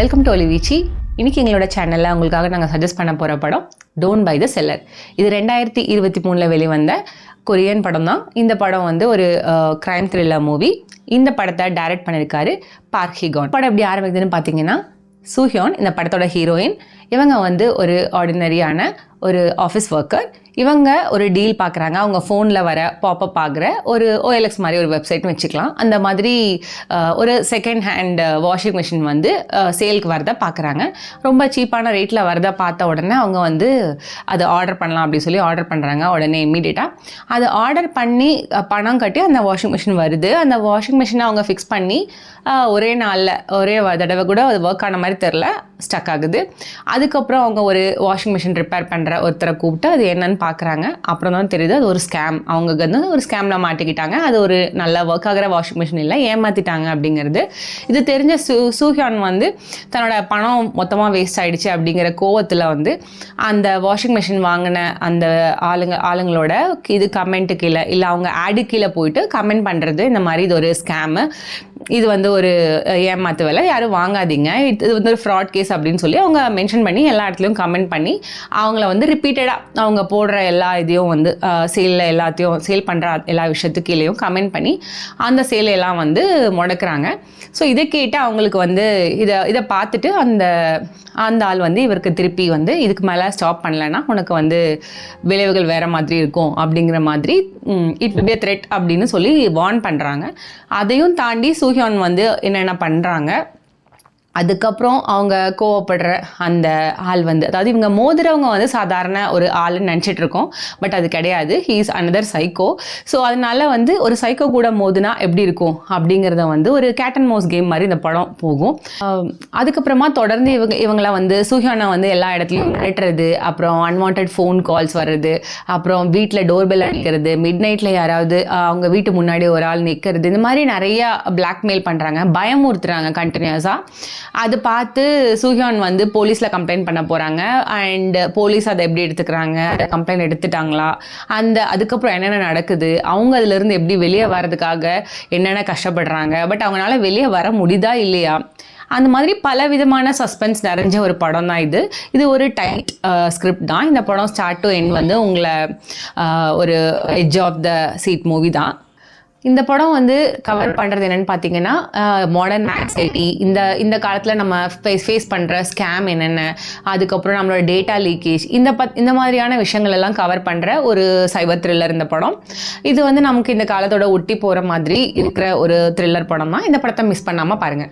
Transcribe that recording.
Welcome to ஒலிவீச்சி இன்னைக்கு எங்களோட சேனலில் உங்களுக்காக நாங்கள் சஜஸ்ட் பண்ண போகிற படம் டோன் பை த செல்லர் இது ரெண்டாயிரத்தி இருபத்தி மூணில் வெளிவந்த கொரியன் படம் தான். இந்த படம் வந்து ஒரு க்ரைம் த்ரில்லர் மூவி இந்த படத்தை டைரக்ட் பண்ணியிருக்காரு பார்க் ஹிகான் படம் எப்படி ஆரம்பிக்குதுன்னு பார்த்தீங்கன்னா சூஹியோன் இந்த படத்தோட ஹீரோயின் இவங்க வந்து ஒரு ஆர்டினரியான ஒரு ஆஃபீஸ் ஒர்க்கர் இவங்க ஒரு டீல் பார்க்குறாங்க அவங்க ஃபோனில் வர பாப்பப் ஆகிற ஒரு ஓஎல்எக்ஸ் மாதிரி ஒரு வெப்சைட்னு வச்சுக்கலாம். அந்த மாதிரி ஒரு செகண்ட் ஹேண்ட் வாஷிங் மிஷின் வந்து சேலுக்கு வரதை பார்க்குறாங்க ரொம்ப சீப்பான ரேட்டில் வரதை பார்த்த உடனே அவங்க வந்து அதை ஆர்டர் பண்ணலாம் அப்படின்னு சொல்லி ஆர்டர் பண்ணுறாங்க உடனே இம்மீடியட்டாக அதை ஆர்டர் பண்ணி பணம் கட்டி அந்த வாஷிங் மிஷின் வருது. அந்த வாஷிங் மிஷினை அவங்க ஃபிக்ஸ் பண்ணி ஒரே நாளில் ஒரே தடவை கூட அது ஒர்க் ஆன மாதிரி தெரில ஸ்டக் ஆகுது. அதுக்கப்புறம் அவங்க ஒரு வாஷிங் மிஷின் ரிப்பேர் பண்ணுற ஒருத்தரை கூப்பிட்டு அது என்னன்னு பார்க்குறாங்க அப்புறம் தான் தெரியுது அது ஒரு ஸ்கேம் அவங்க வந்து ஒரு ஸ்கேமில் மாட்டிக்கிட்டாங்க. அது ஒரு நல்ல ஒர்க் ஆகிற வாஷிங் மிஷின் இல்லை ஏமாற்றிட்டாங்க அப்படிங்கிறது. இது தெரிஞ்ச சு சூஹியான் வந்து தன்னோட பணம் மொத்தமாக வேஸ்ட் ஆகிடுச்சு அப்படிங்கிற கோவத்தில் வந்து அந்த வாஷிங் மிஷின் வாங்கின அந்த ஆளுங்க ஆளுங்களோட இது கமெண்ட்டு கீழே இல்லை அவங்க ஆடு கீழே போயிட்டு கமெண்ட் பண்ணுறது இந்த மாதிரி இது ஒரு ஸ்கேமு இது வந்து ஒரு ஏமாத்து வேலை யாரும் வாங்காதீங்க. இது இது வந்து ஒரு ஃப்ராட் கேஸ் அப்படின்னு சொல்லி அவங்க மென்ஷன் பண்ணி எல்லா இடத்துலையும் கமெண்ட் பண்ணி அவங்கள வந்து ரிப்பீட்டடாக அவங்க போடுற எல்லா இதையும் வந்து சேலில் எல்லாத்தையும் சேல் பண்ணுற எல்லா விஷயத்துக்கு கீழேயும் கமெண்ட் பண்ணி அந்த சேலையெல்லாம் வந்து முடக்கிறாங்க. ஸோ இதை கேட்டு அவங்களுக்கு வந்து இதை இதை பார்த்துட்டு அந்த அந்த ஆள் வந்து இவருக்கு திருப்பி வந்து இதுக்கு மேலே ஸ்டாப் பண்ணலைன்னா உனக்கு வந்து விளைவுகள் வேறு மாதிரி இருக்கும் அப்படிங்கிற மாதிரி இட் பி த்ரெட் அப்படின்னு சொல்லி வார்ன் பண்ணுறாங்க அதையும் தாண்டி சூஹியான் வந்து என்னென்ன பண்ணுறாங்க அதுக்கப்புறம் அவங்க கோவப்படுற அந்த ஆள் வந்து அதாவது இவங்க மோதுறவங்க வந்து சாதாரண ஒரு ஆள்னு நினச்சிட்டு இருக்கோம். பட் அது கிடையாது. He is another psycho so அதனால வந்து ஒரு சைக்கோ கூட மோதுனா எப்படி இருக்கும்? அப்படிங்கிறத வந்து ஒரு கேட் அண்ட் கேம் மாதிரி இந்த படம் போகும். Um, அதுக்கப்புறமா தொடர்ந்து இவங்க இவங்கள வந்து சுஹியானா வந்து எல்லா இடத்துலையும் மிரட்டுறது அப்புறம் அன்வான்ட் ஃபோன் கால்ஸ் வர்றது அப்புறம் வீட்டில் டோர் பெல் அடிக்கிறது மிட் நைட்டில் யாராவது அவங்க வீட்டு முன்னாடி ஒரு ஆள் நிற்கிறது இந்த மாதிரி நிறைய பிளாக்மெயில் பண்ணுறாங்க பயமுறுத்துறாங்க கண்டினியூஸாக அது பார்த்து சுஹியான் வந்து போலீஸில் கம்ப்ளைண்ட் பண்ண போகிறாங்க அண்ட் போலீஸ் அதை எப்படி எடுத்துக்கிறாங்க? கம்ப்ளைண்ட் எடுத்துட்டாங்களா? அந்த அதுக்கப்புறம் என்னென்ன நடக்குது? அவங்க அதுலேருந்து எப்படி வெளியே வர்றதுக்காக என்னென்ன கஷ்டப்படுறாங்க? பட் அவங்களால வெளியே வர முடியுதா இல்லையா? அந்த மாதிரி பல விதமான சஸ்பென்ஸ் நிறைஞ்ச ஒரு படம் தான் இது. இது ஒரு டைட் ஸ்கிரிப்ட் தான். இந்த படம் ஸ்டார்ட் டு எண்ட் வந்து உங்களை ஒரு edge of the seat movie தான். இந்த படம் வந்து கவர் பண்ணுறது என்னன்னு பார்த்தீங்கன்னா மாடர்ன் ஆங்ஸைட்டி இந்த இந்த காலத்தில் நம்ம ஃபேஸ் ஃபேஸ் பண்ணுற ஸ்கேம் என்னென்ன அதுக்கப்புறம் நம்மளோட டேட்டா லீக்கேஜ் இந்த பத் இந்த மாதிரியான விஷயங்கள் எல்லாம் கவர் பண்ணுற ஒரு சைபர் த்ரில்லர் இந்த படம். இது வந்து நமக்கு இந்த காலத்தோட ஒட்டி போகிற மாதிரி இருக்கிற ஒரு த்ரில்லர் படம் தான் இந்த படத்தை மிஸ் பண்ணாமல் பாருங்கள்